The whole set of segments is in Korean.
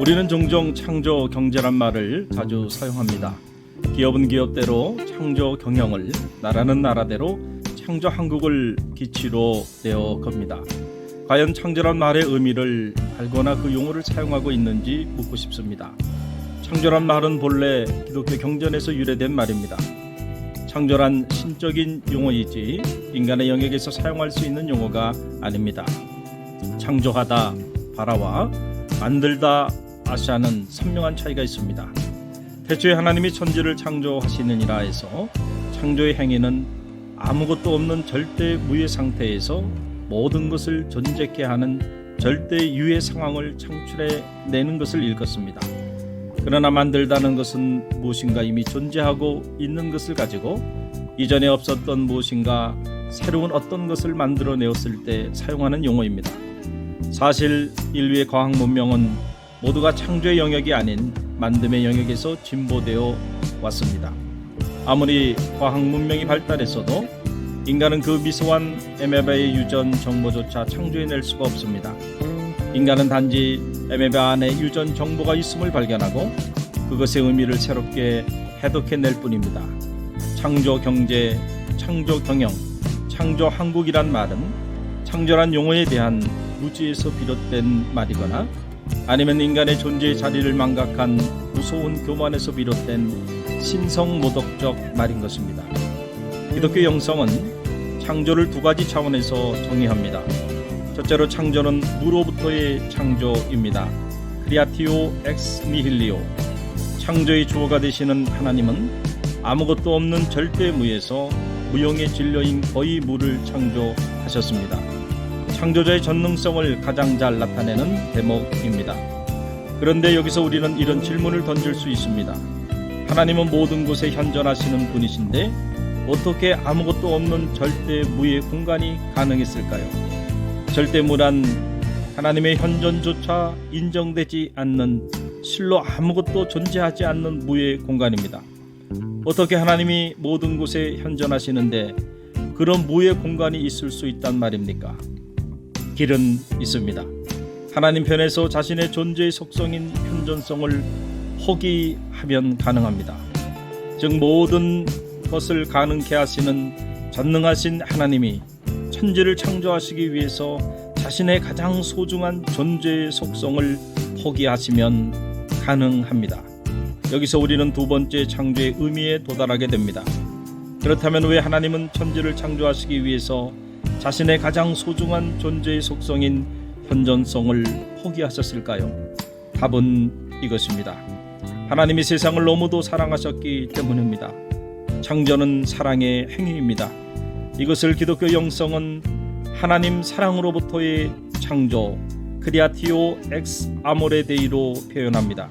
우리는 종종 창조 경제란 말을 자주 사용합니다. 기업은 기업대로 창조 경영을, 나라는 나라대로 창조 한국을 기치로 내어 겁니다. 과연 창조란 말의 의미를 알거나 그 용어를 사용하고 있는지 묻고 싶습니다. 창조란 말은 본래 기독교 경전에서 유래된 말입니다. 창조란 신적인 용어이지 인간의 영역에서 사용할 수 있는 용어가 아닙니다. 창조하다, 바라와 만들다, 아시아는 선명한 차이가 있습니다. 태초에 하나님이 천지를 창조하시느니라 해서 창조의 행위는 아무것도 없는 절대 무의 상태에서 모든 것을 존재케 하는 절대 유의 상황을 창출해 내는 것을 일컫습니다. 그러나 만들다는 것은 무엇인가 이미 존재하고 있는 것을 가지고 이전에 없었던 무엇인가 새로운 어떤 것을 만들어 내었을 때 사용하는 용어입니다. 사실 인류의 과학 문명은 모두가 창조의 영역이 아닌 만듦의 영역에서 진보되어 왔습니다. 아무리 과학 문명이 발달했어도 인간은 그 미소한 에메바의 유전 정보조차 창조해낼 수가 없습니다. 인간은 단지 에메바 안에 유전 정보가 있음을 발견하고 그것의 의미를 새롭게 해독해낼 뿐입니다. 창조 경제, 창조 경영, 창조 한국이란 말은 창조란 용어에 대한 무지에서 비롯된 말이거나 아니면 인간의 존재의 자리를 망각한 무서운 교만에서 비롯된 신성모독적 말인 것입니다. 기독교 영성은 창조를 두 가지 차원에서 정의합니다. 첫째로 창조는 무로부터의 창조입니다. 크리아티오 엑스 니힐리오. 창조의 주어가 되시는 하나님은 아무것도 없는 절대 무에서 무용의 진료인 거의 무를 창조하셨습니다. 창조자의 전능성을 가장 잘 나타내는 대목입니다. 그런데 여기서 우리는 이런 질문을 던질 수 있습니다. 하나님은 모든 곳에 현존하시는 분이신데 어떻게 아무것도 없는 절대 무의 공간이 가능했을까요? 절대 무란 하나님의 현존조차 인정되지 않는 실로 아무것도 존재하지 않는 무의 공간입니다. 어떻게 하나님이 모든 곳에 현존하시는데 그런 무의 공간이 있을 수 있단 말입니까? 길은 있습니다. 하나님 편에서 자신의 존재의 속성인 현존성을 포기하면 가능합니다. 즉 모든 것을 가능케 하시는 전능하신 하나님이 천지를 창조하시기 위해서 자신의 가장 소중한 존재의 속성을 포기하시면 가능합니다. 여기서 우리는 두 번째 창조의 의미에 도달하게 됩니다. 그렇다면 왜 하나님은 천지를 창조하시기 위해서 자신의 가장 소중한 존재의 속성인 현존성을 포기하셨을까요? 답은 이것입니다. 하나님이 세상을 너무도 사랑하셨기 때문입니다. 창조는 사랑의 행위입니다. 이것을 기독교 영성은 하나님 사랑으로부터의 창조 크리아티오 엑스 아모레 데이로 표현합니다.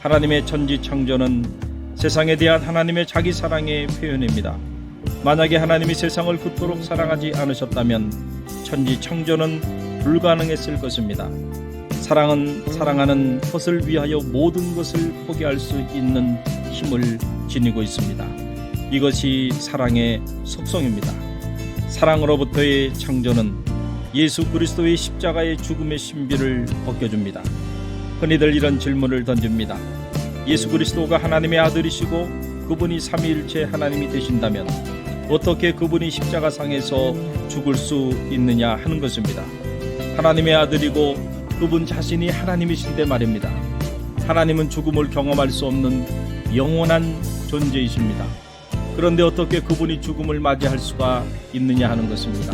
하나님의 천지 창조는 세상에 대한 하나님의 자기 사랑의 표현입니다. 만약에 하나님이 세상을 그토록 사랑하지 않으셨다면 천지 창조는 불가능했을 것입니다. 사랑은 사랑하는 것을 위하여 모든 것을 포기할 수 있는 힘을 지니고 있습니다. 이것이 사랑의 속성입니다. 사랑으로부터의 창조는 예수 그리스도의 십자가의 죽음의 신비를 벗겨줍니다. 흔히들 이런 질문을 던집니다. 예수 그리스도가 하나님의 아들이시고 그분이 삼위일체 하나님이 되신다면 어떻게 그분이 십자가상에서 죽을 수 있느냐 하는 것입니다. 하나님의 아들이고 그분 자신이 하나님이신데 말입니다. 하나님은 죽음을 경험할 수 없는 영원한 존재이십니다. 그런데 어떻게 그분이 죽음을 맞이할 수가 있느냐 하는 것입니다.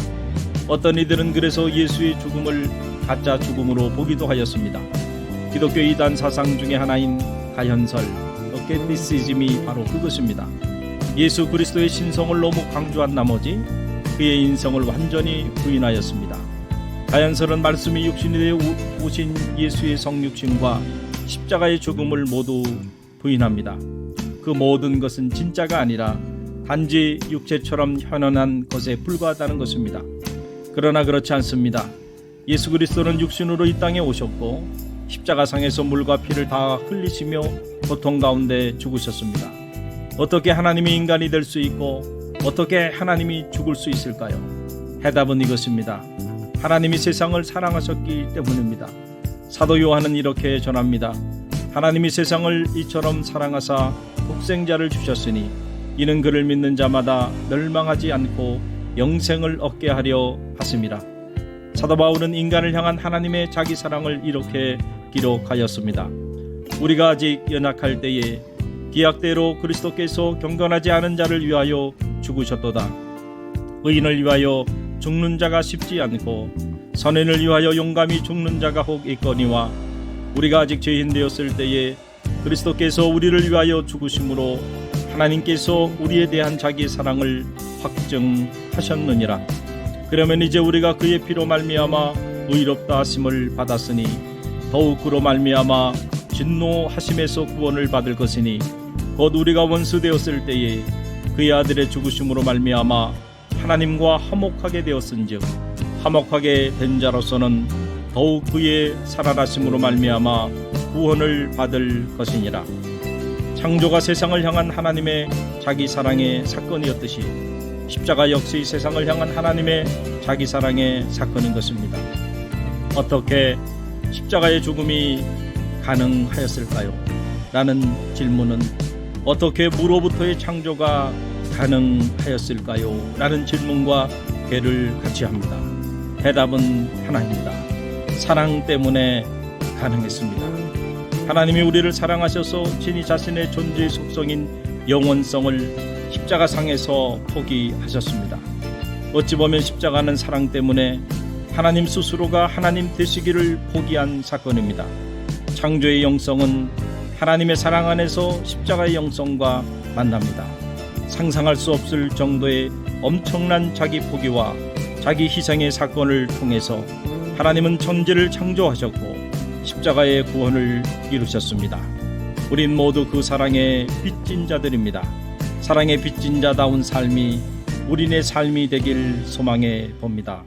어떤 이들은 그래서 예수의 죽음을 가짜 죽음으로 보기도 하였습니다. 기독교 이단 사상 중의 하나인 가현설, 어케티시즘이 바로 그것입니다. 예수 그리스도의 신성을 너무 강조한 나머지 그의 인성을 완전히 부인하였습니다. 가연설은 말씀이 육신이 되어 오신 예수의 성육신과 십자가의 죽음을 모두 부인합니다. 그 모든 것은 진짜가 아니라 단지 육체처럼 현현한 것에 불과하다는 것입니다. 그러나 그렇지 않습니다. 예수 그리스도는 육신으로 이 땅에 오셨고 십자가상에서 물과 피를 다 흘리시며 고통 가운데 죽으셨습니다. 어떻게 하나님이 인간이 될 수 있고 어떻게 하나님이 죽을 수 있을까요? 해답은 이것입니다. 하나님이 세상을 사랑하셨기 때문입니다. 사도 요한은 이렇게 전합니다. 하나님이 세상을 이처럼 사랑하사 독생자를 주셨으니 이는 그를 믿는 자마다 멸망하지 않고 영생을 얻게 하려 하심이라. 사도 바울은 인간을 향한 하나님의 자기 사랑을 이렇게 기록하였습니다. 우리가 아직 연약할 때에 기약대로 그리스도께서 경건하지 않은 자를 위하여 죽으셨도다. 의인을 위하여 죽는 자가 쉽지 않고 선인을 위하여 용감히 죽는 자가 혹 있거니와 우리가 아직 죄인 되었을 때에 그리스도께서 우리를 위하여 죽으심으로 하나님께서 우리에 대한 자기 사랑을 확증하셨느니라. 그러면 이제 우리가 그의 피로 말미암아 의롭다 하심을 받았으니 더욱 그로 말미암아 진노하심에서 구원을 받을 것이니 곧 우리가 원수 되었을 때에 그의 아들의 죽으심으로 말미암아 하나님과 화목하게 되었은즉 화목하게 된 자로서는 더욱 그의 살아나심으로 말미암아 구원을 받을 것이니라 창조가 세상을 향한 하나님의 자기 사랑의 사건이었듯이 십자가 역시 세상을 향한 하나님의 자기 사랑의 사건인 것입니다. 어떻게 십자가의 죽음이 가능하였을까요? 라는 질문은 어떻게 무로부터의 창조가 가능하였을까요? 라는 질문과 괴를 같이 합니다. 대답은 하나입니다. 사랑 때문에 가능했습니다. 하나님이 우리를 사랑하셔서 친히 자신의 존재의 속성인 영원성을 십자가상에서 포기하셨습니다. 어찌 보면 십자가는 사랑 때문에 하나님 스스로가 하나님 되시기를 포기한 사건입니다. 창조의 영성은 하나님의 사랑 안에서 십자가의 영성과 만납니다. 상상할 수 없을 정도의 엄청난 자기 포기와 자기 희생의 사건을 통해서 하나님은 천지를 창조하셨고 십자가의 구원을 이루셨습니다. 우린 모두 그 사랑의 빚진 자들입니다. 사랑의 빚진 자다운 삶이 우리네 삶이 되길 소망해 봅니다.